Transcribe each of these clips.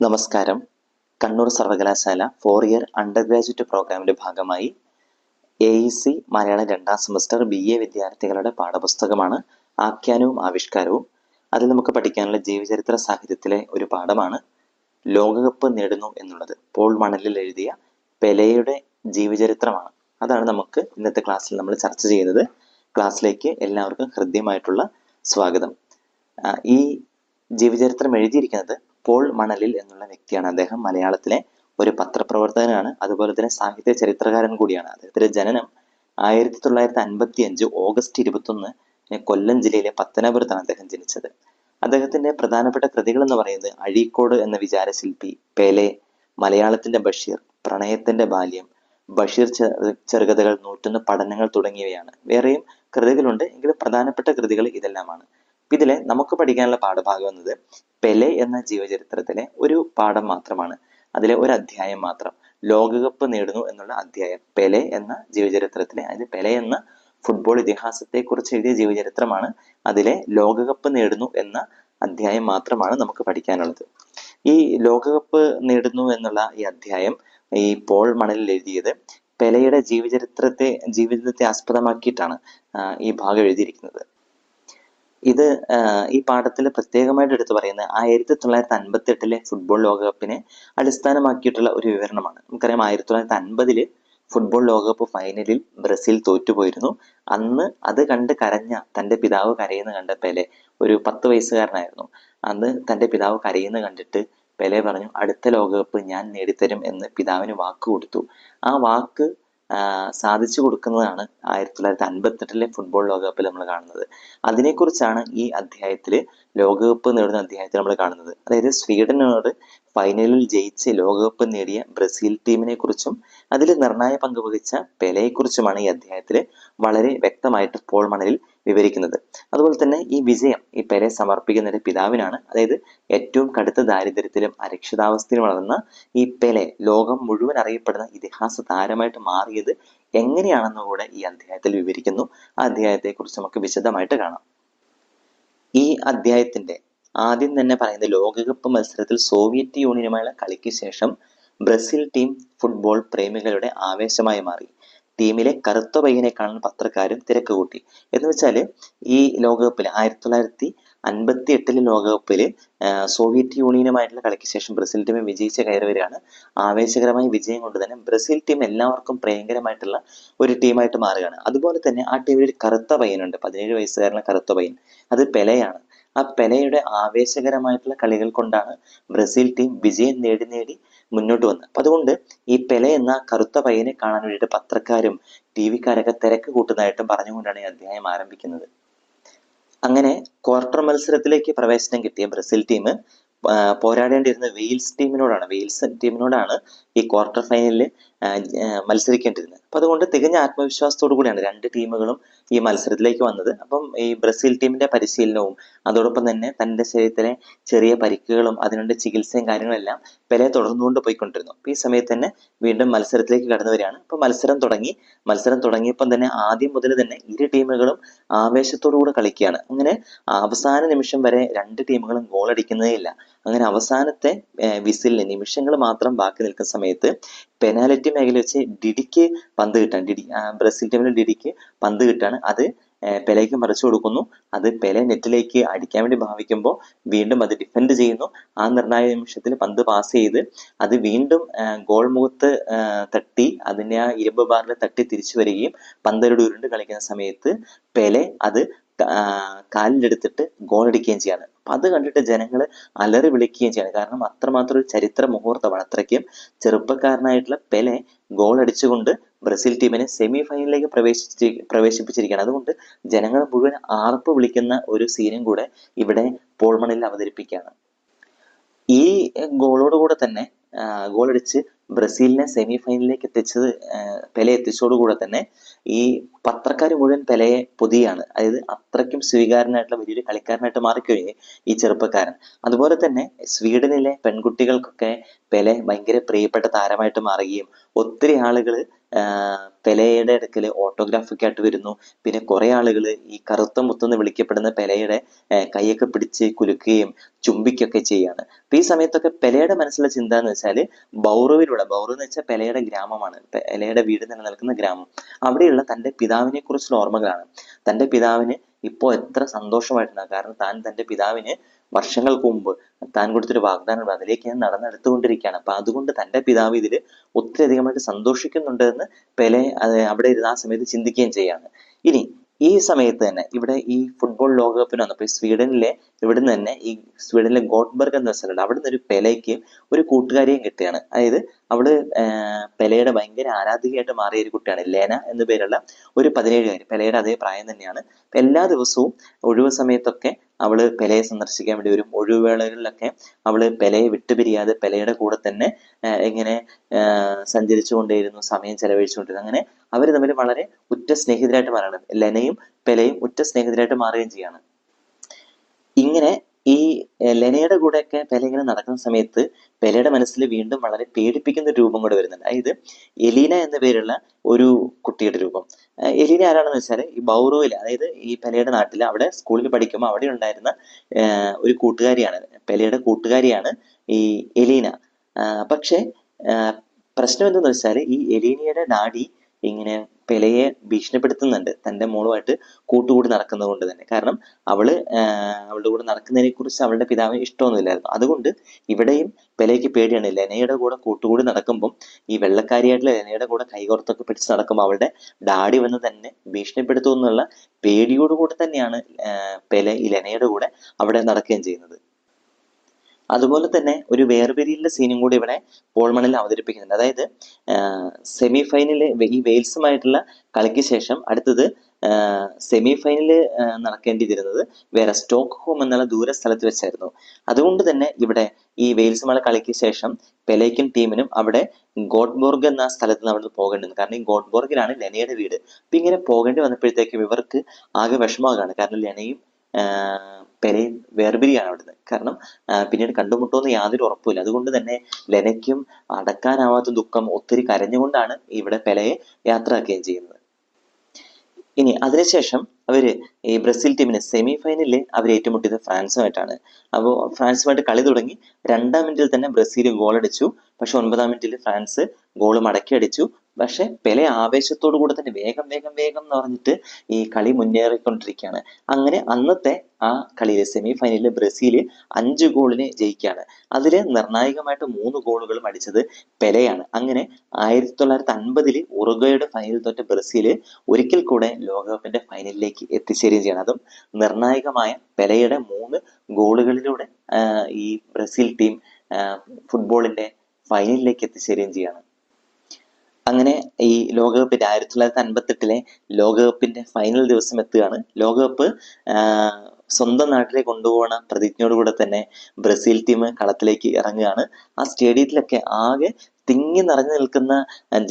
നമസ്കാരം. കണ്ണൂർ സർവകലാശാല four year under graduate പ്രോഗ്രാമിന്റെ ഭാഗമായി എ ഇ സി മലയാളം രണ്ടാം സെമസ്റ്റർ ബി എ വിദ്യാർത്ഥികളുടെ പാഠപുസ്തകമാണ് ആഖ്യാനവും ആവിഷ്കാരവും. അതിൽ നമുക്ക് പഠിക്കാനുള്ള ജീവചരിത്ര സാഹിത്യത്തിലെ ഒരു പാഠമാണ് ലോകകപ്പ് നേടുന്നു എന്നുള്ളത്. പോൾ മണലിൽ എഴുതിയ പെലയുടെ ജീവചരിത്രമാണ്. അതാണ് നമുക്ക് ഇന്നത്തെ ക്ലാസ്സിൽ നമ്മൾ ചർച്ച ചെയ്യുന്നത് ക്ലാസ്സിലേക്ക് എല്ലാവർക്കും ഹൃദ്യമായിട്ടുള്ള സ്വാഗതം. ഈ ജീവചരിത്രം എഴുതിയിരിക്കുന്നത് പോൾ മണലിൽ എന്നുള്ള വ്യക്തിയാണ്. അദ്ദേഹം മലയാളത്തിലെ ഒരു പത്രപ്രവർത്തകനാണ്. അതുപോലെ തന്നെ സാഹിത്യ ചരിത്രകാരൻ കൂടിയാണ്. അദ്ദേഹത്തിന്റെ ജനനം ആയിരത്തി തൊള്ളായിരത്തി അൻപത്തി അഞ്ച് ഓഗസ്റ്റ് ഇരുപത്തൊന്ന് കൊല്ലം ജില്ലയിലെ പത്തനാപുരത്താണ് അദ്ദേഹം ജനിച്ചത്. അദ്ദേഹത്തിന്റെ പ്രധാനപ്പെട്ട കൃതികൾ എന്ന് പറയുന്നത് അഴീക്കോട് എന്ന വിചാരശില്പി പേലെ മലയാളത്തിന്റെ ബഷീർ പ്രണയത്തിന്റെ ബാല്യം ബഷീർ ചെറു- ചെറുകഥകൾ നൂറ്റൊന്ന് പഠനങ്ങൾ തുടങ്ങിയവയാണ്. വേറെയും കൃതികളുണ്ട്. എങ്കിലും പ്രധാനപ്പെട്ട കൃതികൾ ഇതെല്ലാമാണ്. ഇതിലെ നമുക്ക് പഠിക്കാനുള്ള പാഠഭാഗം എന്നത് പെലെ എന്ന ജീവചരിത്രത്തിലെ ഒരു പാഠം മാത്രമാണ്. അതിലെ ഒരു അധ്യായം മാത്രം. ലോകകപ്പ് നേടുന്നു എന്നുള്ള അധ്യായം. പെലെ എന്ന ജീവചരിത്രത്തിലെ അതായത് പെലെ എന്ന ഫുട്ബോൾ ഇതിഹാസത്തെ കുറിച്ച് എഴുതിയ ജീവചരിത്രമാണ്. അതിലെ ലോകകപ്പ് നേടുന്നു എന്ന അധ്യായം മാത്രമാണ് നമുക്ക് പഠിക്കാനുള്ളത്. ഈ ലോകകപ്പ് നേടുന്നു എന്നുള്ള ഈ അധ്യായം ഈ പോൾ മണലിൽ എഴുതിയത് പെലയുടെ ജീവചരിത്രത്തെ ജീവിതത്തെ ആസ്പദമാക്കിയിട്ടാണ് ഈ ഭാഗം എഴുതിയിരിക്കുന്നത്. ഇത് ഈ പാഠത്തിൽ പ്രത്യേകമായിട്ട് എടുത്തു പറയുന്നത് ആയിരത്തി തൊള്ളായിരത്തി അൻപത്തി എട്ടിലെ ഫുട്ബോൾ ലോകകപ്പിനെ അടിസ്ഥാനമാക്കിയിട്ടുള്ള ഒരു വിവരണമാണ്. നമുക്കറിയാം ആയിരത്തി തൊള്ളായിരത്തി അൻപതിൽ ഫുട്ബോൾ ലോകകപ്പ് ഫൈനലിൽ ബ്രസീൽ തോറ്റുപോയിരുന്നു. അന്ന് അത് കണ്ട് കരഞ്ഞ തന്റെ പിതാവ് കരയുന്ന കണ്ട പെലെ ഒരു പത്ത് വയസ്സുകാരനായിരുന്നു. അന്ന് തന്റെ പിതാവ് കരയുന്ന കണ്ടിട്ട് പെലെ പറഞ്ഞു അടുത്ത ലോകകപ്പ് ഞാൻ നേടിത്തരും എന്ന് പിതാവിന് വാക്ക് കൊടുത്തു. ആ വാക്ക് സാധിച്ചു കൊടുക്കുന്നതാണ് ആയിരത്തി തൊള്ളായിരത്തി അൻപത്തെട്ടിലെ ഫുട്ബോൾ ലോകകപ്പിൽ നമ്മൾ കാണുന്നത്. അതിനെക്കുറിച്ചാണ് ഈ അധ്യായത്തിൽ ലോകകപ്പ് നേടുന്ന അധ്യായത്തിൽ നമ്മൾ കാണുന്നത്. അതായത് സ്വീഡനോട് ഫൈനലിൽ ജയിച്ച് ലോകകപ്പ് നേടിയ ബ്രസീൽ ടീമിനെ കുറിച്ചും അതിൽ നിർണായ പങ്ക് വഹിച്ച പെലെയെ കുറിച്ചുമാണ് ഈ അധ്യായത്തിൽ വളരെ വ്യക്തമായിട്ട് പോൾ മണലിൽ വിവരിക്കുന്നത്. അതുപോലെ തന്നെ ഈ വിജയം ഈ പെരെ സമർപ്പിക്കുന്നത് പിതാവിനാണ്. അതായത് ഏറ്റവും കടുത്ത ദാരിദ്ര്യത്തിലും അരക്ഷിതാവസ്ഥയിലും വളർന്ന ഈ പെലെ ലോകം മുഴുവൻ അറിയപ്പെടുന്ന ഇതിഹാസ താരമായിട്ട് മാറിയത് എങ്ങനെയാണെന്ന് കൂടെ ഈ അധ്യായത്തിൽ വിവരിക്കുന്നു. ആ അധ്യായത്തെ കുറിച്ച് നമുക്ക് വിശദമായിട്ട് കാണാം. ഈ അധ്യായത്തിന്റെ ആദ്യം തന്നെ പറയുന്നത് ലോകകപ്പ് മത്സരത്തിൽ സോവിയറ്റ് യൂണിയനുമായുള്ള കളിക്ക് ശേഷം ബ്രസീൽ ടീം ഫുട്ബോൾ പ്രേമികളുടെ ആവേശമായി മാറി. ടീമിലെ കറുത്ത പയ്യനെ കാണാൻ പത്രക്കാരും തിരക്ക് കൂട്ടി. എന്ന് വെച്ചാൽ ഈ ലോകകപ്പിൽ ആയിരത്തി തൊള്ളായിരത്തി അൻപത്തി എട്ടിലെ ലോകകപ്പിൽ സോവിയറ്റ് യൂണിയനുമായിട്ടുള്ള കളിക്ക് ശേഷം ബ്രസീൽ ടീം വിജയിച്ച് കയറി വരികയാണ് ആവേശകരമായ വിജയം കൊണ്ട് തന്നെ ബ്രസീൽ ടീം എല്ലാവർക്കും പ്രിയങ്കരമായിട്ടുള്ള ഒരു ടീമായിട്ട് മാറുകയാണ്. അതുപോലെ തന്നെ ആ ടീമിൽ ഒരു കറുത്ത പയ്യനുണ്ട്. പതിനേഴ് വയസ്സുകാരനുള്ള കറുത്ത പയ്യൻ. അത് പെലയാണ്. ആ പെലയുടെ ആവേശകരമായിട്ടുള്ള കളികൾ കൊണ്ടാണ് ബ്രസീൽ ടീം വിജയം നേടി നേടി മുന്നോട്ട് വന്നത് അതുകൊണ്ട് ഈ പെലെ എന്ന കറുത്ത പയ്യനെ കാണാൻ വേണ്ടിയിട്ട് പത്രക്കാരും ടി വിക്കാരൊക്കെ തിരക്ക് കൂട്ടുന്നതായിട്ടും പറഞ്ഞുകൊണ്ടാണ് ഈ അധ്യായം ആരംഭിക്കുന്നത്. അങ്ങനെ ക്വാർട്ടർ മത്സരത്തിലേക്ക് പ്രവേശനം കിട്ടിയ ബ്രസീൽ ടീം പോരാടേണ്ടിയിരുന്ന വെയിൽസ് ടീമിനോടാണ് വെയിൽസ് ടീമിനോടാണ് ഈ ക്വാർട്ടർ ഫൈനലിൽ മത്സരിക്കേണ്ടിരുന്നത്. അപ്പൊ അതുകൊണ്ട് തികഞ്ഞ ആത്മവിശ്വാസത്തോടു കൂടിയാണ് രണ്ട് ടീമുകളും ഈ മത്സരത്തിലേക്ക് വന്നത്. അപ്പം ഈ ബ്രസീൽ ടീമിന്റെ പരിശീലനവും അതോടൊപ്പം തന്നെ തന്റെ ശരീരത്തിലെ ചെറിയ പരിക്കുകളും അതിനുള്ള ചികിത്സയും കാര്യങ്ങളെല്ലാം പെലെ തുടർന്നുകൊണ്ട് പോയിക്കൊണ്ടിരുന്നു. അപ്പൊ ഈ സമയത്ത് തന്നെ വീണ്ടും മത്സരത്തിലേക്ക് കടന്നു വരികയാണ് അപ്പൊ മത്സരം തുടങ്ങി മത്സരം തുടങ്ങിയപ്പം തന്നെ ആദ്യം മുതൽ തന്നെ ഇരു ടീമുകളും ആവേശത്തോടു കൂടെ കളിക്കുകയാണ്. അങ്ങനെ അവസാന നിമിഷം വരെ രണ്ട് ടീമുകളും ഗോൾ അടിക്കുന്നതേ ഇല്ല അങ്ങനെ അവസാനത്തെ വിസിലിന് നിമിഷങ്ങൾ മാത്രം ബാക്കി നിൽക്കുന്ന സമയത്ത് പെനാൽറ്റി മേഖല വെച്ച് ഡിഡിക്ക് പന്ത് കിട്ടാൻ ഡിഡി ബ്രസീൽ ടീമിലെ ഡിഡിക്ക് പന്ത് കിട്ടാണ് അത് പെലെക്ക് മറിച്ചു കൊടുക്കുന്നു. അത് പെലെ നെറ്റിലേക്ക് അടിക്കാൻ വേണ്ടി ഭാവിക്കുമ്പോൾ വീണ്ടും അത് ഡിഫെൻഡ് ചെയ്യുന്നു. ആ നിർണായക നിമിഷത്തിൽ പന്ത് പാസ് ചെയ്ത് അത് വീണ്ടും ഗോൾ മുഖത്ത് തട്ടി അതിനെ ആ ഇരുമ്പ് ബാറിൽ തട്ടി തിരിച്ചു വരികയും പന്തരുടെ ഉരുണ്ട് കളിക്കുന്ന സമയത്ത് പെലെ അത് കാലിലെടുത്തിട്ട് ഗോൾ അടിക്കുകയും ചെയ്യാണ്. അപ്പൊ അത് കണ്ടിട്ട് ജനങ്ങൾ അലറി വിളിക്കുകയും ചെയ്യണം. കാരണം അത്രമാത്രം ഒരു ചരിത്ര മുഹൂർത്തമാണ്. അത്രയ്ക്കും ചെറുപ്പക്കാരനായിട്ടുള്ള പെലെ ഗോൾ അടിച്ചുകൊണ്ട് ബ്രസീൽ ടീമിനെ സെമി ഫൈനലിലേക്ക് പ്രവേശിച്ച് പ്രവേശിപ്പിച്ചിരിക്കുകയാണ്. അതുകൊണ്ട് ജനങ്ങൾ മുഴുവൻ ആർപ്പ് വിളിക്കുന്ന ഒരു സീനും കൂടെ ഇവിടെ പോൾമണിൽ അവതരിപ്പിക്കുകയാണ്. ഈ ഗോളോടുകൂടെ തന്നെ ഗോൾ അടിച്ച് ബ്രസീലിനെ സെമി ഫൈനലിലേക്ക് എത്തിച്ചത് പെലെ എത്തിച്ചതോടുകൂടെ തന്നെ ഈ പത്രക്കാർ മുഴുവൻ പെലയെ പൊതിയാണ്. അതായത് അത്രയ്ക്കും സ്വീകാരനായിട്ടുള്ള വലിയൊരു കളിക്കാരനായിട്ട് മാറിക്കഴിഞ്ഞു ഈ ചെറുപ്പക്കാരൻ. അതുപോലെ തന്നെ സ്വീഡനിലെ പെൺകുട്ടികൾക്കൊക്കെ പെലെ ഭയങ്കര പ്രിയപ്പെട്ട താരമായിട്ട് മാറുകയും ഒത്തിരി ആളുകൾ പെലയുടെ അടുക്കൽ ഓട്ടോഗ്രാഫൊക്കെ ആയിട്ട് വരുന്നു. പിന്നെ കുറേ ആളുകൾ ഈ കറുത്ത മുത്തെന്ന് വിളിക്കപ്പെടുന്ന പെലയുടെ കൈയൊക്കെ പിടിച്ച് കുലുക്കുകയും ചുംബിക്കുകയൊക്കെ ചെയ്യാണ്. അപ്പൊ ഈ സമയത്തൊക്കെ പെലയുടെ മനസ്സിലുള്ള ചിന്ത എന്ന് വെച്ചാൽ ബൗറവിലൂടെ ബൗറവ് എന്ന് വെച്ചാൽ പെലയുടെ ഗ്രാമമാണ്. പെലയുടെ വീട് നിലനിൽക്കുന്ന ഗ്രാമം. അവിടെയുള്ള തന്റെ പിതാവിനെ കുറിച്ചുള്ള ഓർമ്മകളാണ്. തന്റെ പിതാവിന് ഇപ്പോൾ എത്ര സന്തോഷമായിട്ടുണ്ട്. കാരണം താൻ തന്റെ പിതാവിന് വർഷങ്ങൾക്ക് മുമ്പ് താൻ കൊടുത്തൊരു വാഗ്ദാനം അതിലേക്ക് ഞാൻ നടന്നെടുത്തുകൊണ്ടിരിക്കുകയാണ്. അപ്പൊ അതുകൊണ്ട് തന്റെ പിതാവ് ഇതിൽ ഒത്തിരി അധികമായിട്ട് സന്തോഷിക്കുന്നുണ്ട് എന്ന് പെലെ അവിടെ ഇരുന്ന് ആ സമയത്ത് ചിന്തിക്കുകയും ചെയ്യാണ് ഇനി ഈ സമയത്ത് തന്നെ ഇവിടെ ഈ ഫുട്ബോൾ ലോകകപ്പിന് വന്നപ്പോൾ ഈ സ്വീഡനിലെ ഇവിടുന്ന് തന്നെ ഈ സ്വീഡനിലെ ഗോട്ട്ബർഗ് എന്ന സ്ഥലമുണ്ട് അവിടുന്ന് ഒരു പെലയ്ക്ക് ഒരു കൂട്ടുകാരിയും കിട്ടുകയാണ്. അതായത് അവൾ പെലയുടെ ഭയങ്കര ആരാധികയായിട്ട് മാറിയ ഒരു കുട്ടിയാണ്. ലേന എന്ന പേരുള്ള ഒരു പതിനേഴുകാരി. പെലയുടെ അതേ പ്രായം തന്നെയാണ്. എല്ലാ ദിവസവും ഒഴിവ് സമയത്തൊക്കെ അവൾ പെലയെ സന്ദർശിക്കാൻ വേണ്ടി വരും. ഒഴിവുവേളകളിലൊക്കെ അവൾ പെലയെ വിട്ടുപിരിയാതെ പെലയുടെ കൂടെ തന്നെ ഇങ്ങനെ സഞ്ചരിച്ചുകൊണ്ടേയിരുന്നു സമയം ചെലവഴിച്ചുകൊണ്ടിരുന്നു അങ്ങനെ അവർ തമ്മിൽ വളരെ ഉറ്റ സ്നേഹിതരായിട്ട് മാറുകയാണ്. ലെനയും പെലയും ഉറ്റ സ്നേഹിതരായിട്ട് മാറുകയും ചെയ്യാണ്. ഇങ്ങനെ ഈ ലെനയുടെ കൂടെയൊക്കെ പെല ഇങ്ങനെ നടക്കുന്ന സമയത്ത് പെലയുടെ മനസ്സിൽ വീണ്ടും വളരെ പേടിപ്പിക്കുന്ന ഒരു രൂപം കൂടെ വരുന്നുണ്ട്. അതായത് എലീന എന്ന പേരുള്ള ഒരു കുട്ടിയുടെ രൂപം. എലീന ആരാണെന്ന് വെച്ചാൽ ഈ ബൗറോയിൽ അതായത് ഈ പെലയുടെ നാട്ടിൽ അവിടെ സ്കൂളിൽ പഠിക്കുമ്പോൾ അവിടെ ഉണ്ടായിരുന്ന ഒരു കൂട്ടുകാരിയാണ്. പെലയുടെ കൂട്ടുകാരിയാണ് ഈ എലീന. പക്ഷെ പ്രശ്നം എന്തെന്ന് വെച്ചാൽ ഈ എലീനയുടെ ഡാഡി ഇങ്ങനെ പെലയെ ഭീഷണിപ്പെടുത്തുന്നുണ്ട്. തന്റെ മോളുമായിട്ട് കൂട്ടുകൂടി നടക്കുന്നത് കൊണ്ട് തന്നെ. കാരണം അവൾ അവളുടെ കൂടെ നടക്കുന്നതിനെ കുറിച്ച് അവളുടെ പിതാവിന് ഇഷ്ടമൊന്നുമില്ലായിരുന്നു. അതുകൊണ്ട് ഇവിടെയും പെലയ്ക്ക് പേടിയാണ്. ലെനയുടെ കൂടെ കൂട്ടുകൂടി നടക്കുമ്പം ഈ വെള്ളക്കാരിയായിട്ടുള്ള ലെനയുടെ കൂടെ കൈകോർത്തൊക്കെ പിടിച്ച് നടക്കുമ്പോൾ അവളുടെ ഡാഡി വന്ന് തന്നെ ഭീഷണിപ്പെടുത്തുമെന്നുള്ള പേടിയോട് പേടിയോടുകൂടി തന്നെയാണ് പെല ഈ ലെനയുടെ കൂടെ അവിടെ നടക്കുകയും ചെയ്യുന്നത്. അതുപോലെ തന്നെ ഒരു വേർപിരിയലിന്റെ സീനും കൂടി ഇവിടെ പോൾമണിൽ അവതരിപ്പിക്കുന്നുണ്ട്. അതായത് സെമി ഫൈനൽ ഈ വെയിൽസുമായിട്ടുള്ള കളിക്ക് ശേഷം അടുത്തത് സെമി ഫൈനൽ നടക്കേണ്ടിയിരുന്നത് വേറെ സ്റ്റോക്ക് ഹോം എന്നുള്ള ദൂര സ്ഥലത്ത് വെച്ചായിരുന്നു. അതുകൊണ്ട് തന്നെ ഇവിടെ ഈ വെയിൽസുമായുള്ള കളിക്ക് ശേഷം പെലേക്കൻ ടീമിനും അവിടെ ഗോഡ്ബോർഗ് എന്ന സ്ഥലത്ത് നിന്ന് അവിടെ പോകേണ്ടത് കാരണം ഈ ഗോഡ്ബോർഗിലാണ് ലെനയുടെ വീട്. അപ്പൊ ഇങ്ങനെ പോകേണ്ടി വന്നപ്പോഴത്തേക്കും ഇവർക്ക് ആകെ വിഷമമാകാണ് കാരണം ലെനയും പെലയും വേർപിരിയാണ് അവിടുന്ന്. കാരണം പിന്നീട് കണ്ടുമുട്ടുമെന്ന് യാതൊരു ഉറപ്പുമില്ല. അതുകൊണ്ട് തന്നെ ലെനയ്ക്കും അടക്കാനാവാത്ത ദുഃഖം ഒത്തിരി കരഞ്ഞുകൊണ്ടാണ് ഇവിടെ പെലയെ യാത്രയാക്കുകയും ചെയ്യുന്നത്. ഇനി അതിനുശേഷം അവർ ഈ ബ്രസീൽ ടീമിന് സെമി ഫൈനലിൽ അവർ ഏറ്റുമുട്ടിയത് ഫ്രാൻസുമായിട്ടാണ്. അപ്പോൾ ഫ്രാൻസുമായിട്ട് കളി തുടങ്ങി രണ്ടാം മിനിറ്റിൽ തന്നെ ബ്രസീൽ ഗോൾ അടിച്ചു പക്ഷെ ഒൻപതാം മിനിറ്റിൽ ഫ്രാൻസ് ഗോൾ മടക്കി അടിച്ചു പക്ഷെ പെലെ ആവേശത്തോടു കൂടെ തന്നെ വേഗം വേഗം വേഗം എന്ന് പറഞ്ഞിട്ട് ഈ കളി മുന്നേറിക്കൊണ്ടിരിക്കുകയാണ്. അങ്ങനെ അന്നത്തെ ആ കളിയിലെ സെമി ഫൈനലിൽ ബ്രസീൽ അഞ്ച് ഗോളിന് ജയിക്കുകയാണ്. അതിൽ നിർണായകമായിട്ട് മൂന്ന് ഗോളുകളും അടിച്ചത് പെലെയാണ്. അങ്ങനെ ആയിരത്തി തൊള്ളായിരത്തി അൻപതിൽ ഉറുഗയുടെ ഫൈനൽ തോറ്റ ബ്രസീൽ ഒരിക്കൽ കൂടെ ലോകകപ്പിന്റെ ഫൈനലിലേക്ക് എത്തിച്ചേരുകയും ചെയ്യണം. അതും നിർണായകമായ പെലെയുടെ മൂന്ന് ഗോളുകളിലൂടെ ഈ ബ്രസീൽ ടീം ഫുട്ബോളിന്റെ ഫൈനലിലേക്ക് എത്തിച്ചേരുകയും ചെയ്യാണ്. അങ്ങനെ ഈ ലോകകപ്പിന്റെ ആയിരത്തി തൊള്ളായിരത്തി അൻപത്തെട്ടിലെ ലോകകപ്പിന്റെ ഫൈനൽ ദിവസം എത്തുകയാണ്. ലോകകപ്പ് സ്വന്തം നാട്ടിലേക്ക് കൊണ്ടുപോകുന്ന പ്രതിജ്ഞയോടുകൂടെ തന്നെ ബ്രസീൽ ടീം കളത്തിലേക്ക് ഇറങ്ങുകയാണ്. ആ സ്റ്റേഡിയത്തിലൊക്കെ ആകെ തിങ്ങി നിറഞ്ഞു നിൽക്കുന്ന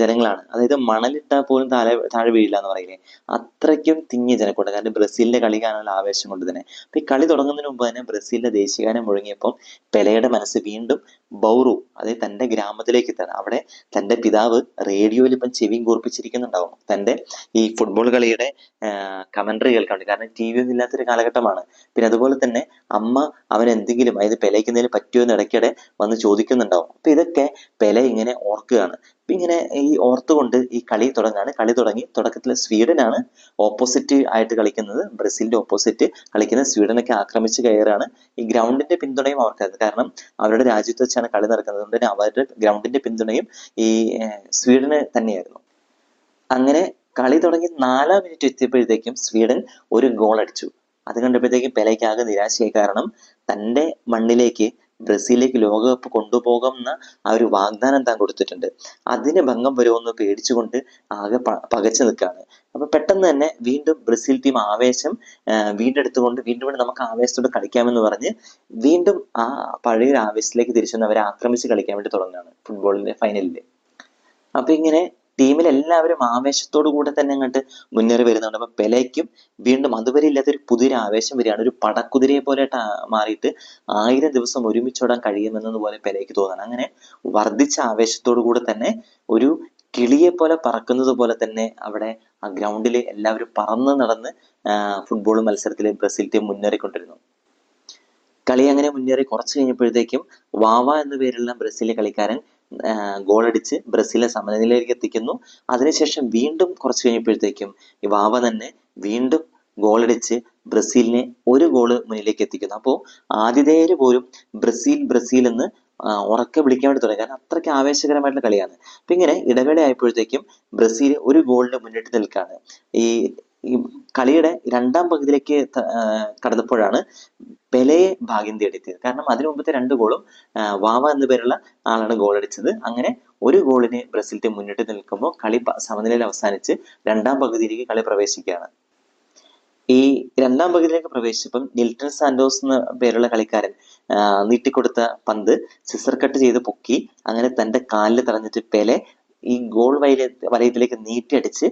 ജനങ്ങളാണ്. അതായത് മണലിട്ടാൽ പോലും താഴെ താഴെ വീഴില്ല എന്ന് പറയില്ലേ? അത്രയ്ക്കും തിങ്ങിയ ജനക്കൂട്ടം. കാരണം ബ്രസീലിന്റെ കളി കാണാനുള്ള ആവേശം കൊണ്ട് തന്നെ. ഈ കളി തുടങ്ങുന്നതിന് മുമ്പ് തന്നെ ബ്രസീലിന്റെ ദേശീയഗാനം മുഴങ്ങിയപ്പോൾ പെലയുടെ മനസ്സ് വീണ്ടും ബൗറു അതായത് തന്റെ ഗ്രാമത്തിലേക്ക് എത്താണ് അവിടെ തന്റെ പിതാവ് റേഡിയോയിൽ ഇപ്പം ചെവിയും കൂർപ്പിച്ചിരിക്കുന്നുണ്ടാവും. തന്റെ ഈ ഫുട്ബോൾ കളിയുടെ കമന്ററി കേൾക്കാൻ കാരണം ടി വി ഒന്നും ഇല്ലാത്തൊരു കാലഘട്ടമാണ്. പിന്നെ അതുപോലെ തന്നെ അമ്മ അവൻ എന്തെങ്കിലും അതായത് പെലയ്ക്ക് എന്തെങ്കിലും പറ്റുമോ എന്ന് ഇടയ്ക്കിടെ വന്ന് ചോദിക്കുന്നുണ്ടാവും. അപ്പോൾ ഇതൊക്കെ പെല ഇങ്ങനെ ഓർക്കുകയാണ്. അപ്പൊ ഇങ്ങനെ ഈ ഓർത്തുകൊണ്ട് ഈ കളി തുടങ്ങാണ് കളി തുടങ്ങി തുടക്കത്തിൽ സ്വീഡനാണ് ഓപ്പോസിറ്റ് ആയിട്ട് കളിക്കുന്നത്. ബ്രസീലിന്റെ ഓപ്പോസിറ്റ് കളിക്കുന്ന സ്വീഡനൊക്കെ ആക്രമിച്ച് കയറാണ് ഈ ഗ്രൗണ്ടിന്റെ പിന്തുണയും അവർക്കായിരുന്നു. കാരണം അവരുടെ രാജ്യത്ത് വെച്ചാണ് കളി നടക്കുന്നത്. അതുകൊണ്ട് തന്നെ അവരുടെ ഗ്രൗണ്ടിന്റെ പിന്തുണയും ഈ സ്വീഡന് തന്നെയായിരുന്നു. അങ്ങനെ കളി തുടങ്ങി നാലാം മിനിറ്റ് എത്തിയപ്പോഴത്തേക്കും സ്വീഡൻ ഒരു ഗോൾ അടിച്ചു. അത് കണ്ടപ്പോഴത്തേക്കും പെലയ്ക്ക് ആകെ നിരാശയായി. കാരണം തന്റെ മണ്ണിലേക്ക് ബ്രസീലിലേക്ക് ലോകകപ്പ് കൊണ്ടുപോകുന്ന ആ ഒരു വാഗ്ദാനം താൻ കൊടുത്തിട്ടുണ്ട്. അതിന് ഭംഗം വരുമെന്ന് പേടിച്ചുകൊണ്ട് ആകെ പകച്ചു നിൽക്കുകയാണ്. അപ്പൊ പെട്ടെന്ന് തന്നെ വീണ്ടും ബ്രസീൽ ടീം ആവേശം വീണ്ടെടുത്തുകൊണ്ട് വീണ്ടും നമുക്ക് ആവേശത്തോടെ കളിക്കാമെന്ന് പറഞ്ഞ് വീണ്ടും ആ പഴയ ഒരു ആവേശത്തിലേക്ക് തിരിച്ചു അവരെ ആക്രമിച്ച് കളിക്കാൻ വേണ്ടി തുടങ്ങുകയാണ് ഫുട്ബോളിന്റെ ഫൈനലിൽ അപ്പൊ ഇങ്ങനെ ടീമിൽ എല്ലാവരും ആവേശത്തോടു കൂടെ തന്നെ അങ്ങോട്ട് മുന്നേറി വരുന്നുണ്ട്. അപ്പൊ പെലയ്ക്കും വീണ്ടും അതുവരെ ഇല്ലാത്തൊരു പുതിയൊരു ആവേശം വരികയാണ്. ഒരു പടക്കുതിരയെ പോലെ മാറിയിട്ട് ആയിരം ദിവസം ഒരുമിച്ചോടാൻ കഴിയുമെന്നത് പോലെ പെലയ്ക്ക് തോന്നണം അങ്ങനെ വർദ്ധിച്ച ആവേശത്തോടു കൂടെ തന്നെ ഒരു കിളിയെ പോലെ പറക്കുന്നത് പോലെ തന്നെ അവിടെ ആ ഗ്രൗണ്ടിൽ എല്ലാവരും പറന്ന് നടന്ന് ഫുട്ബോൾ മത്സരത്തിൽ ബ്രസീൽ ടീം മുന്നേറിക്കൊണ്ടിരുന്നു. കളി അങ്ങനെ മുന്നേറി കുറച്ച് കഴിഞ്ഞപ്പോഴത്തേക്കും വാവ എന്ന പേരുള്ള ബ്രസീലിലെ കളിക്കാരൻ ഗോളടിച്ച് ബ്രസീലിനെ സമനിലയിലേക്ക് എത്തിക്കുന്നു. അതിനുശേഷം വീണ്ടും കുറച്ച് കഴിഞ്ഞപ്പോഴത്തേക്കും വാവ തന്നെ വീണ്ടും ഗോളടിച്ച് ബ്രസീലിനെ ഒരു ഗോൾ മുന്നിലേക്ക് എത്തിക്കുന്നു. അപ്പോൾ ആതിഥേയര് പോലും ബ്രസീൽ ബ്രസീൽ എന്ന് ഉറക്കെ വിളിക്കാൻ വേണ്ടി തുടങ്ങി. കാരണം അത്രയ്ക്ക് ആവേശകരമായിട്ടുള്ള കളിയാണ്. അപ്പൊ ഇങ്ങനെ ഇടവേള ആയപ്പോഴത്തേക്കും ബ്രസീൽ ഒരു ഗോളിന് മുന്നിട്ട് നിൽക്കുകയാണ്. ഈ ഈ കളിയുടെ രണ്ടാം പകുതിയിലേക്ക് കടന്നപ്പോഴാണ് പെലയെ ഭാഗ്യം തേടിയെത്തിയത്. കാരണം അതിനു മുമ്പത്തെ രണ്ട് ഗോളും വാവ എന്ന പേരുള്ള ആളാണ് ഗോൾ അടിച്ചത് അങ്ങനെ ഒരു ഗോളിന് ബ്രസീൽ മുന്നിട്ട് നിൽക്കുമ്പോൾ കളി സമനിലയിൽ അവസാനിച്ച് രണ്ടാം പകുതിയിലേക്ക് കളി പ്രവേശിക്കുകയാണ്. ഈ രണ്ടാം പകുതിയിലേക്ക് പ്രവേശിച്ചപ്പം നിൽട്ടൺ സാന്റോസ് എന്ന പേരുള്ള കളിക്കാരൻ നീട്ടി നീട്ടിക്കൊടുത്ത പന്ത് സിസർ കട്ട് ചെയ്ത് പൊക്കി അങ്ങനെ തന്റെ കാലിൽ തടഞ്ഞിട്ട് പെലെ ഈ ഗോൾ വലയ വലയത്തിലേക്ക് നീട്ടിയടിച്ച്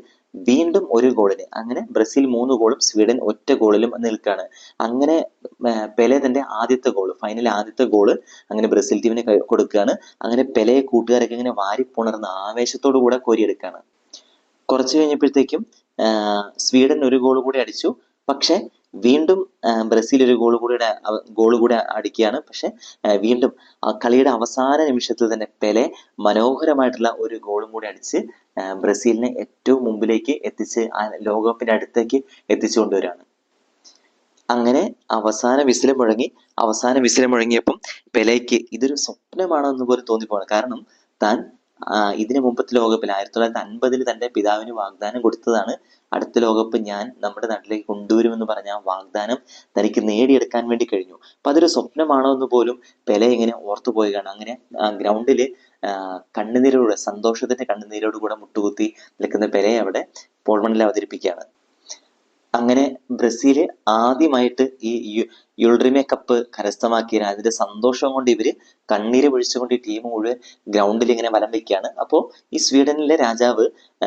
വീണ്ടും ഒരു ഗോളിന്. അങ്ങനെ ബ്രസീൽ മൂന്ന് ഗോളും സ്വീഡൻ ഒറ്റ ഗോളിലും നിൽക്കുകയാണ്. അങ്ങനെ പെലെ തന്റെ ആദ്യത്തെ ഗോൾ ഫൈനൽ ആദ്യത്തെ ഗോൾ അങ്ങനെ ബ്രസീൽ ടീമിന് കൊടുക്കുകയാണ്. അങ്ങനെ പെലെ കൂട്ടുകാരൊക്കെ ഇങ്ങനെ വാരിപ്പുണർന്ന് ആവേശത്തോടു കൂടെ കോരിയെടുക്കുകയാണ്. കുറച്ച് കഴിഞ്ഞപ്പോഴത്തേക്കും സ്വീഡൻ ഒരു ഗോൾ കൂടി അടിച്ചു. പക്ഷെ വീണ്ടും ബ്രസീൽ ഒരു ഗോൾ കൂടി ഗോൾ കൂടി അടിക്കുകയാണ്. പക്ഷെ വീണ്ടും ആ കളിയുടെ അവസാന നിമിഷത്തിൽ തന്നെ പെലെ മനോഹരമായിട്ടുള്ള ഒരു ഗോളും കൂടി അടിച്ച് ബ്രസീലിനെ ഏറ്റവും മുമ്പിലേക്ക് എത്തിച്ച് ആ ലോകകപ്പിന്റെ അടുത്തേക്ക് എത്തിച്ചു കൊണ്ടുവരികയാണ്. അങ്ങനെ അവസാന വിസിലം മുഴങ്ങി അവസാന വിസിലം മുഴങ്ങിയപ്പം പെലേക്ക് ഇതൊരു സ്വപ്നമാണോ എന്ന് പോലും തോന്നിപ്പോണ് കാരണം താൻ ഇതിനു മുമ്പത്തെ ലോകകപ്പിൽ ആയിരത്തി തൊള്ളായിരത്തി അൻപതിൽ തന്റെ പിതാവിന് വാഗ്ദാനം കൊടുത്തതാണ്. അടുത്ത ലോകകപ്പ് ഞാൻ നമ്മുടെ നാട്ടിലേക്ക് കൊണ്ടുവരുമെന്ന് പറഞ്ഞ ആ വാഗ്ദാനം തനിക്ക് നേടിയെടുക്കാൻ വേണ്ടി കഴിഞ്ഞു. അപ്പൊ അതൊരു സ്വപ്നമാണോ എന്ന് പോലും പെലെ ഇങ്ങനെ ഓർത്തു പോവുകയാണ്. അങ്ങനെ ഗ്രൗണ്ടിൽ കണ്ണുനീരോട് സന്തോഷത്തിന്റെ കണ്ണുനീരോട് കൂടെ മുട്ടുകുത്തി നിൽക്കുന്ന പെലെ അവിടെ പോൾമണിൽ അവതരിപ്പിക്കുകയാണ്. അങ്ങനെ ബ്രസീൽ ആദ്യമായിട്ട് ഈ യു- യുൾട്രിമെ കപ്പ് കരസ്ഥമാക്കിയ അതിന്റെ സന്തോഷം കൊണ്ട് ഇവർ കണ്ണീര് പൊഴിച്ചുകൊണ്ട് ഈ ടീം മുഴുവൻ ഗ്രൗണ്ടിൽ ഇങ്ങനെ വലം വെക്കുകയാണ്. അപ്പോൾ ഈ സ്വീഡനിലെ രാജാവ്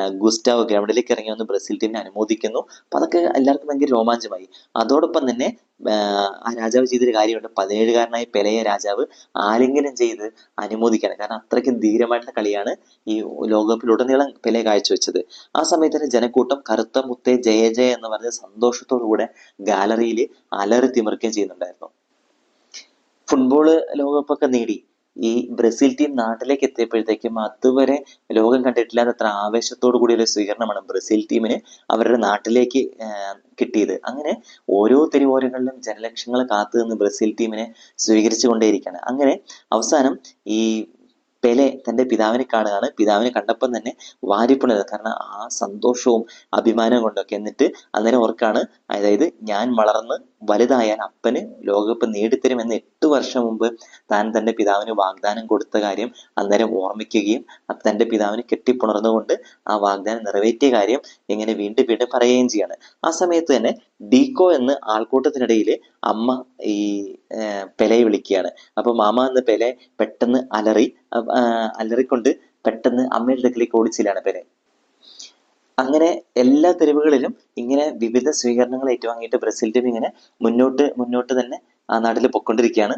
ഗുസ്റ്റാവ് ഗ്രൗണ്ടിലേക്ക് ഇറങ്ങി വന്ന് ബ്രസീൽ ടീമിനെ അനുമോദിക്കുന്നു. അപ്പൊ അതൊക്കെ എല്ലാവർക്കും ഭയങ്കര രോമാഞ്ചമായി. അതോടൊപ്പം തന്നെ ആ, രാജാവ് ചെയ്തൊരു കാര്യമുണ്ട്. പതിനേഴുകാരനായ പെലയെ രാജാവ് ആലിംഗനം ചെയ്ത് അനുമോദിക്കുകയാണ്. കാരണം അത്രയ്ക്ക് ധീരമായിട്ടുള്ള കളിയാണ് ഈ ലോകകപ്പിലുടനീളം പെലെ കാഴ്ചവെച്ചത്. ആ സമയത്ത് തന്നെ ജനക്കൂട്ടം കറുത്ത മുത്തേ ജയ ജയ എന്ന് പറഞ്ഞ സന്തോഷത്തോടു കൂടെ ഗാലറിയിൽ അലറി തിമിർക്കുകയും ചെയ്യുന്നുണ്ടായിരുന്നു. ഫുട്ബോൾ ലോകകപ്പൊക്കെ നേടി. ഈ ബ്രസീൽ ടീം നാട്ടിലേക്ക് എത്തിയപ്പോഴത്തേക്കും അതുവരെ ലോകം കണ്ടിട്ടില്ലാത്ത അത്ര ആവേശത്തോടു കൂടിയ ഒരു സ്വീകരണമാണ് ബ്രസീൽ ടീമിന് അവരുടെ നാട്ടിലേക്ക് കിട്ടിയത്. അങ്ങനെ ഓരോ തെരുവോരങ്ങളിലും ജനലക്ഷങ്ങൾ കാത്തു നിന്ന് ബ്രസീൽ ടീമിനെ സ്വീകരിച്ചു കൊണ്ടേയിരിക്കുകയാണ് അങ്ങനെ അവസാനം ഈ പെലെ തന്റെ പിതാവിനെ കാണുകയാണ്. പിതാവിനെ കണ്ടപ്പം തന്നെ വാരിപ്പുണരുന്നത് കാരണം ആ സന്തോഷവും അഭിമാനവും കൊണ്ടൊക്കെ എന്നിട്ട് അന്നേരം ഓർക്കാണ് അതായത് ഞാൻ വളർന്ന് വലുതായാൽ അപ്പന് ലോകകപ്പ് നേടിത്തരുമെന്ന് എട്ട് വർഷം മുമ്പ് താൻ തന്റെ പിതാവിന് വാഗ്ദാനം കൊടുത്ത കാര്യം അന്നേരം ഓർമ്മിക്കുകയും തന്റെ പിതാവിന് കെട്ടിപ്പുണർന്നുകൊണ്ട് ആ വാഗ്ദാനം നിറവേറ്റിയ കാര്യം ഇങ്ങനെ വീണ്ടും വീണ്ടും പറയുകയും ചെയ്യാണ്. ആ സമയത്ത് തന്നെ ഡീക്കോ എന്ന് ആൾക്കൂട്ടത്തിനിടയിൽ അമ്മ ഈ പെലയെ വിളിക്കുകയാണ്. അപ്പൊ മാമ എന്ന പെലെ പെട്ടെന്ന് അലറി അലറിക്കൊണ്ട് പെട്ടെന്ന് അമ്മയുടെ അടുക്കലേക്ക് ഓടിച്ചില്ലാണ് പെലെ. അങ്ങനെ എല്ലാ തെരുവുകളിലും ഇങ്ങനെ വിവിധ സ്വീകരണങ്ങൾ ഏറ്റുവാങ്ങിയിട്ട് ബ്രസീൽ ടീം ഇങ്ങനെ മുന്നോട്ട് മുന്നോട്ട് തന്നെ ആ നാട്ടിൽ പൊക്കൊണ്ടിരിക്കുകയാണ്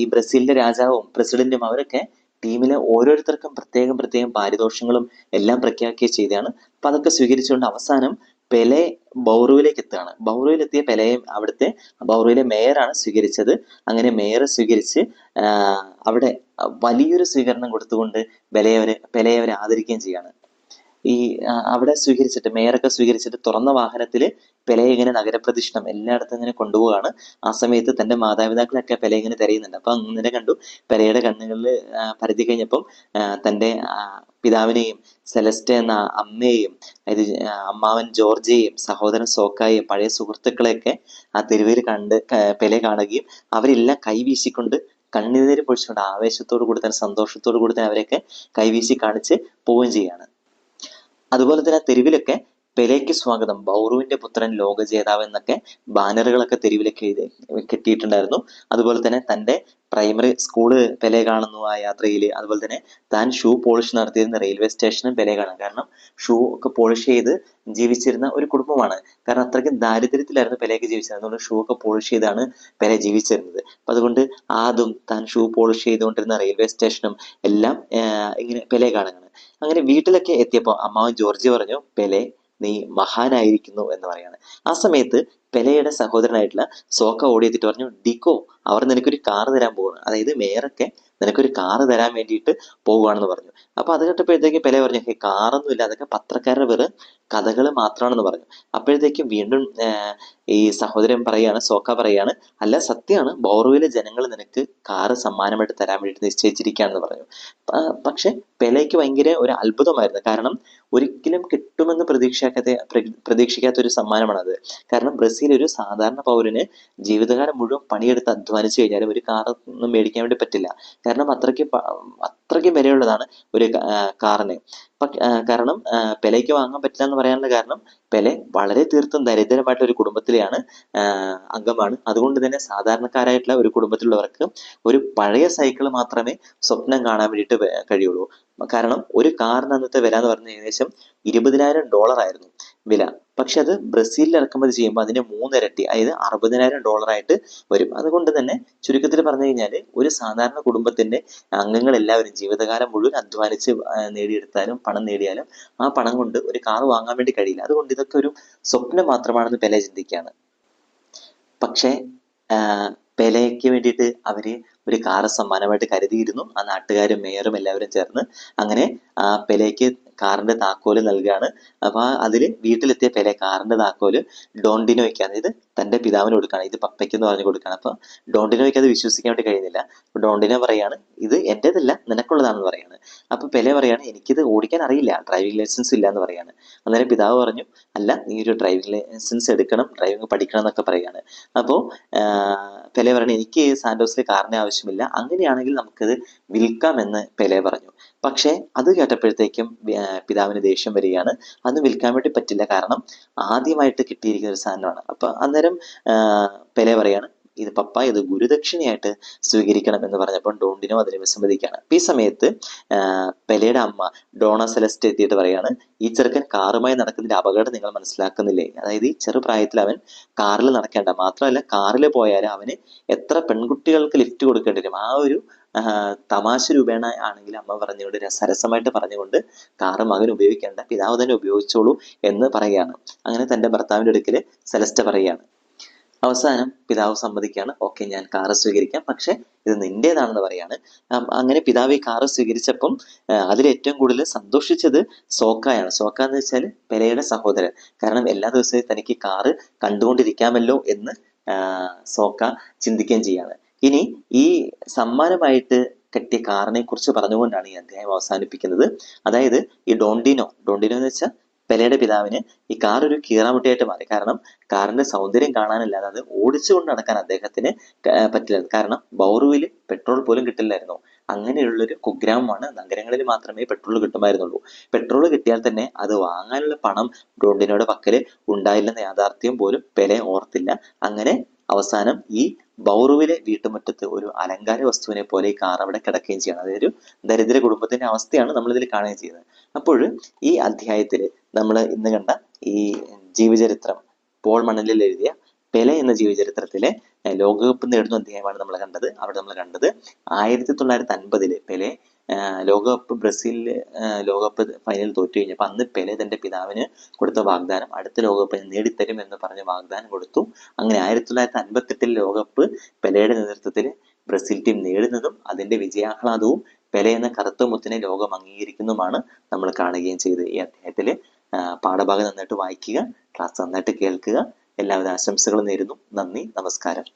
ഈ ബ്രസീലിന്റെ രാജാവും പ്രസിഡന്റും അവരൊക്കെ ടീമിലെ ഓരോരുത്തർക്കും പ്രത്യേകം പ്രത്യേകം പാരിതോഷങ്ങളും എല്ലാം പ്രഖ്യാപിക്കുകയും ചെയ്തതാണ്. അപ്പൊ അതൊക്കെ സ്വീകരിച്ചുകൊണ്ട് അവസാനം പെലെ ബൗറുവിലേക്ക് എത്തുകയാണ് ബൗറുവിലെത്തിയ പെലയെ അവിടുത്തെ ബൗറുവിലെ മേയറാണ് സ്വീകരിച്ചത്. അങ്ങനെ മേയറെ സ്വീകരിച്ച് അവിടെ വലിയൊരു സ്വീകരണം കൊടുത്തുകൊണ്ട് ബലയവരെ പെലയവരെ ആദരിക്കുകയും ചെയ്യാണ് ഈ അവിടെ സ്വീകരിച്ചിട്ട് മേയറൊക്കെ സ്വീകരിച്ചിട്ട് തുറന്ന വാഹനത്തിൽ പെലെ ഇങ്ങനെ നഗരപ്രദക്ഷിണം എല്ലായിടത്തും ഇങ്ങനെ കൊണ്ടുപോവാണ്. ആ സമയത്ത് തന്റെ മാതാപിതാക്കളൊക്കെ പെല ഇങ്ങനെ തിരയുന്നുണ്ട്. അപ്പം അങ്ങനെ കണ്ടു. പെലയുടെ കണ്ണുകളിൽ പരതി കഴിഞ്ഞപ്പം തന്റെ പിതാവിനെയും സെലസ്റ്റ എന്ന അമ്മയെയും അതായത് അമ്മാവൻ ജോർജയെയും സഹോദരൻ സോക്കായെയും പഴയ സുഹൃത്തുക്കളെയൊക്കെ ആ തെരുവിൽ കണ്ട് പെലെ കാണുകയും അവരെല്ലാം കൈവീശിക്കൊണ്ട് കണ്ണുനീര് പൊഴിച്ചുകൊണ്ട് ആവേശത്തോടു കൂടി തന്നെ സന്തോഷത്തോടു കൂടി തന്നെ അവരെയൊക്കെ കൈവീശി കാണിച്ച് പോവുകയും ചെയ്യാണ് അതുപോലെ തന്നെ തെരുവിലൊക്കെ പെലേക്ക് സ്വാഗതം. ബൗറുവിന്റെ പുത്രൻ ലോക ജേതാവ് എന്നൊക്കെ ബാനറുകളൊക്കെ തെരുവിലൊക്കെ എഴുതി കെട്ടിയിട്ടുണ്ടായിരുന്നു. അതുപോലെ തന്നെ തന്റെ പ്രൈമറി സ്കൂൾ പെലെ കാണുന്നു ആ യാത്രയിൽ അതുപോലെ തന്നെ താൻ ഷൂ പോളിഷ് നടത്തിയിരുന്ന റെയിൽവേ സ്റ്റേഷനും പെലെ കാണാം. കാരണം ഷൂ ഒക്കെ പോളിഷ് ചെയ്ത് ജീവിച്ചിരുന്ന ഒരു കുടുംബമാണ്. കാരണം അത്രയ്ക്ക് ദാരിദ്ര്യത്തിലായിരുന്നു പെലേക്ക് ജീവിച്ചിരുന്നത് അതുകൊണ്ട് ഷൂ ഒക്കെ പോളിഷ് ചെയ്താണ് പെലെ ജീവിച്ചിരുന്നത്. അപ്പൊ അതുകൊണ്ട് ആദ്യം താൻ ഷൂ പോളിഷ് ചെയ്തുകൊണ്ടിരുന്ന റെയിൽവേ സ്റ്റേഷനും എല്ലാം ഇങ്ങനെ പെലെ കാണുകയാണ് അങ്ങനെ വീട്ടിലൊക്കെ എത്തിയപ്പോൾ അമ്മാവൻ ജോർജ് പറഞ്ഞു പെലെ നീ മഹാനായിരിക്കുന്നു എന്ന് പറയാണ്. ആ സമയത്ത് പെലയുടെ സഹോദരനായിട്ടുള്ള സോക്ക ഓടിയെത്തിട്ട് പറഞ്ഞു ഡിക്കോ അവർ നിനക്കൊരു കാറ് തരാൻ പോവാണ് അതായത് മേയറൊക്കെ നിനക്കൊരു കാറ് തരാൻ വേണ്ടിയിട്ട് പോവുകയാണെന്ന് പറഞ്ഞു. അപ്പൊ അത് കേട്ടപ്പോഴത്തേക്കും പെലെ പറഞ്ഞു കാറൊന്നും ഇല്ല അതൊക്കെ പത്രക്കാരുടെ വെറും കഥകൾ മാത്രമാണെന്ന് പറഞ്ഞു. അപ്പോഴത്തേക്കും വീണ്ടും ഈ സഹോദരൻ പറയാണ് സോക്ക പറയാണ് അല്ല സത്യമാണ് ബോറുവിലെ ജനങ്ങൾ നിനക്ക് കാറ് സമ്മാനമായിട്ട് തരാൻ വേണ്ടി നിശ്ചയിച്ചിരിക്കുകയാണെന്ന് പറഞ്ഞു. പക്ഷെ പെലയ്ക്ക് ഭയങ്കര ഒരു അത്ഭുതമായിരുന്നു. കാരണം ഒരിക്കലും കിട്ടുമെന്ന് പ്രതീക്ഷിക്കാത്ത പ്ര- പ്രതീക്ഷിക്കാത്ത ഒരു സമ്മാനമാണത്. കാരണം ബ്രസീൽ ഒരു സാധാരണ പൗരന് ജീവിതകാലം മുഴുവൻ പണിയെടുത്ത് അധ്വാനിച്ചു കഴിഞ്ഞാലും ഒരു കാർ ഒന്നും മേടിക്കാൻ വേണ്ടി പറ്റില്ല. കാരണം അത്രയ്ക്ക് അത്രയ്ക്ക് വിലയുള്ളതാണ് ഒരു കാറിന്. കാരണം ആ, പെലെക്ക് വാങ്ങാൻ പറ്റില്ല എന്ന് പറയാനുള്ള കാരണം പെലെ വളരെ തീർത്തും ദരിദ്രമായിട്ടുള്ള ഒരു കുടുംബത്തിലെയാണ് അംഗമാണ്. അതുകൊണ്ട് തന്നെ സാധാരണക്കാരായിട്ടുള്ള ഒരു കുടുംബത്തിലുള്ളവർക്ക് ഒരു പഴയ സൈക്കിൾ മാത്രമേ സ്വപ്നം കാണാൻ വേണ്ടിയിട്ട് കഴിയുള്ളൂ. കാരണം ഒരു കാറിന് അന്നത്തെ വില എന്ന് പറഞ്ഞാൽ ഏകദേശം ഇരുപതിനായിരം ഡോളർ ആയിരുന്നു വില. പക്ഷെ അത് ബ്രസീലിൽ ഇറക്കുമതി ചെയ്യുമ്പോൾ അതിന്റെ മൂന്നിരട്ടി അതായത് അറുപതിനായിരം ഡോളർ ആയിട്ട് വരും. അതുകൊണ്ട് തന്നെ ചുരുക്കത്തിൽ പറഞ്ഞു കഴിഞ്ഞാൽ ഒരു സാധാരണ കുടുംബത്തിന്റെ അംഗങ്ങൾ എല്ലാവരും ജീവിതകാലം മുഴുവൻ അധ്വാനിച്ച് നേടിയെടുത്താലും പണം നേടിയാലും ആ പണം കൊണ്ട് ഒരു കാർ വാങ്ങാൻ വേണ്ടി കഴിയില്ല. അതുകൊണ്ട് ഇതൊക്കെ ഒരു സ്വപ്നം മാത്രമാണെന്ന് പെലെ ചിന്തിക്കുകയാണ് പക്ഷേ പെലെയ്ക്ക് വേണ്ടിയിട്ട് അവർ ഒരു കാറ് സമ്മാനമായിട്ട് കരുതിയിരുന്നു. ആ നാട്ടുകാരും മേയറും എല്ലാവരും ചേർന്ന് അങ്ങനെ ആ പെലെയ്ക്ക് കാറിന്റെ താക്കോൽ നൽകുകയാണ് അപ്പൊ അതിൽ വീട്ടിലെത്തിയ പെലെ കാറിന്റെ താക്കോൽ ഡോണ്ടിനോയ്ക്ക് അതായത് തന്റെ പിതാവിന് കൊടുക്കുകയാണ് ഇത് പപ്പയ്ക്ക് എന്ന് പറഞ്ഞു കൊടുക്കുകയാണ് അപ്പോൾ ഡോണ്ടിനോയ്ക്ക് അത് വിശ്വസിക്കാൻ വേണ്ടി കഴിയുന്നില്ല. അപ്പോൾ ഡോണ്ടിനോ പറയാണ് ഇത് എന്റേതല്ല നിനക്കുള്ളതാണെന്ന് പറയാണ്. അപ്പോൾ പെലെ പറയാണ് എനിക്കിത് ഓടിക്കാൻ അറിയില്ല ഡ്രൈവിംഗ് ലൈസൻസ് ഇല്ല എന്ന് പറയാണ്. അന്നേരം പിതാവ് പറഞ്ഞു അല്ല നീ ഒരു ഡ്രൈവിംഗ് ലൈസൻസ് എടുക്കണം ഡ്രൈവിംഗ് പഠിക്കണം എന്നൊക്കെ പറയുകയാണ് അപ്പോൾ പെലെ പറഞ്ഞു എനിക്ക് സാന്റോസിലെ കാറിന്റെ ആവശ്യമില്ല. അങ്ങനെയാണെങ്കിൽ നമുക്കത് വിൽക്കാമെന്ന് പെലെ പറഞ്ഞു. പക്ഷേ അത് കേട്ടപ്പോഴത്തേക്കും പിതാവിന് ദേഷ്യം വരികയാണ്. അന്ന് വിൽക്കാൻ വേണ്ടി പറ്റില്ല. കാരണം ആദ്യമായിട്ട് കിട്ടിയിരിക്കുന്ന ഒരു സാധനമാണ്. അപ്പൊ അന്നേരം പെലെ പറയാണ് ഇത് പപ്പ ഇത് ഗുരുദക്ഷിണയായിട്ട് സ്വീകരിക്കണം എന്ന് പറഞ്ഞപ്പോൾ ഡോണ്ടിനോ അതിന് വിസമ്മതിക്കുകയാണ്. ഈ സമയത്ത് പെലയുടെ അമ്മ ഡോണ സെലസ്റ്റ് എത്തിയിട്ട് പറയാണ് ഈ ചെറുക്കൻ കാറുമായി നടക്കുന്നതിന്റെ അപകടം നിങ്ങൾ മനസ്സിലാക്കുന്നില്ലേ? അതായത് ഈ ചെറുപ്രായത്തിൽ അവൻ കാറിൽ നടക്കേണ്ട മാത്രമല്ല കാറിൽ പോയാൽ അവന് എത്ര പെൺകുട്ടികൾക്ക് ലിഫ്റ്റ് കൊടുക്കേണ്ടി വരും? ആ ഒരു തമാശ രൂപേണ ആണെങ്കിൽ അമ്മ പറഞ്ഞുകൊണ്ട് രസരസമായിട്ട് പറഞ്ഞുകൊണ്ട് കാറ് മകൻ ഉപയോഗിക്കേണ്ട പിതാവ് തന്നെ ഉപയോഗിച്ചോളൂ എന്ന് പറയുകയാണ്. അങ്ങനെ തന്റെ ഭർത്താവിന്റെ അടുക്കൽ സെലസ്റ്റ പറയുകയാണ്. അവസാനം പിതാവ് സമ്മതിക്കുകയാണ് ഓക്കെ ഞാൻ കാറ് സ്വീകരിക്കാം പക്ഷെ ഇത് നിന്റേതാണെന്ന് പറയാണ്. അങ്ങനെ പിതാവ് ഈ കാറ് സ്വീകരിച്ചപ്പം അതിലേറ്റവും കൂടുതൽ സന്തോഷിച്ചത് സോക്കായാണ്. സോക്ക എന്ന് വെച്ചാൽ പെലയുടെ സഹോദരൻ. കാരണം എല്ലാ ദിവസവും തനിക്ക് കാറ് കണ്ടുകൊണ്ടിരിക്കാമല്ലോ എന്ന് സോക്ക ചിന്തിക്കുകയും ചെയ്യാണ്. ഇനി ഈ സമ്മാനമായിട്ട് കിട്ടിയ കാറിനെ കുറിച്ച് പറഞ്ഞുകൊണ്ടാണ് ഈ അധ്യായം അവസാനിപ്പിക്കുന്നത്. അതായത് ഈ ഡോണ്ടിനോ ഡോണ്ടിനോ എന്ന് വെച്ചാൽ പെലയുടെ പിതാവിന് ഈ കാർ ഒരു കീറാമുട്ടിയായിട്ട് മാറി. കാരണം കാറിന്റെ സൗന്ദര്യം കാണാനല്ലാതെ അത് ഓടിച്ചുകൊണ്ട് നടക്കാൻ അദ്ദേഹത്തിന് പറ്റില്ല. കാരണം ബൗറുവിൽ പെട്രോൾ പോലും കിട്ടില്ലായിരുന്നു. അങ്ങനെയുള്ളൊരു കുഗ്രാമമാണ്. നഗരങ്ങളിൽ മാത്രമേ പെട്രോൾ കിട്ടുമായിരുന്നുള്ളൂ. പെട്രോൾ കിട്ടിയാൽ തന്നെ അത് വാങ്ങാനുള്ള പണം ഡോണ്ടിനോയുടെ പക്കൽ ഉണ്ടായില്ലെന്ന യാഥാർത്ഥ്യം പോലും പെലെ ഓർത്തില്ല. അങ്ങനെ അവസാനം ഈ ബൗറുവിലെ വീട്ടുമുറ്റത്ത് ഒരു അലങ്കാര വസ്തുവിനെ പോലെ ഈ കാർ അവിടെ കിടക്കുകയും ചെയ്യണം. അതായത് ഒരു ദരിദ്ര കുടുംബത്തിന്റെ അവസ്ഥയാണ് നമ്മൾ ഇതിൽ കാണുകയും ചെയ്യുന്നത്. അപ്പോൾ ഈ അധ്യായത്തിൽ നമ്മൾ ഇന്ന് കണ്ട ഈ ജീവചരിത്രം പോൾ മണലിൽ എഴുതിയ പെലെ എന്ന ജീവചരിത്രത്തിലെ ലോകകപ്പ് നേടുന്ന അധ്യായമാണ് നമ്മൾ കണ്ടത്. അവിടെ നമ്മൾ കണ്ടത് ആയിരത്തി തൊള്ളായിരത്തി അൻപതിൽ പെലെ ലോകകപ്പ് ബ്രസീലിൽ ലോകകപ്പ് ഫൈനൽ തോറ്റു കഴിഞ്ഞപ്പോൾ അന്ന് പെലെ തന്റെ പിതാവിന് കൊടുത്ത വാഗ്ദാനം. അടുത്ത ലോകകപ്പ് നേടിത്തരും എന്ന് പറഞ്ഞ വാഗ്ദാനം കൊടുത്തു. അങ്ങനെ ആയിരത്തി തൊള്ളായിരത്തി അൻപത്തെട്ടിൽ ലോകകപ്പ് പെലെയുടെ നേതൃത്വത്തിൽ ബ്രസീൽ ടീം നേടുന്നതും അതിന്റെ വിജയാഹ്ലാദവും പെലെ എന്ന കറുത്ത മുത്തിനെ ലോകം അംഗീകരിക്കുന്നതുമാണ് നമ്മൾ കാണുകയും ചെയ്തത്. ഈ അധ്യായത്തിൽ പാഠഭാഗം നന്നായിട്ട് വായിക്കുക ക്ലാസ് നന്നായിട്ട് കേൾക്കുക. എല്ലാവിധ ആശംസകളും നേരുന്നു. നന്ദി നമസ്കാരം.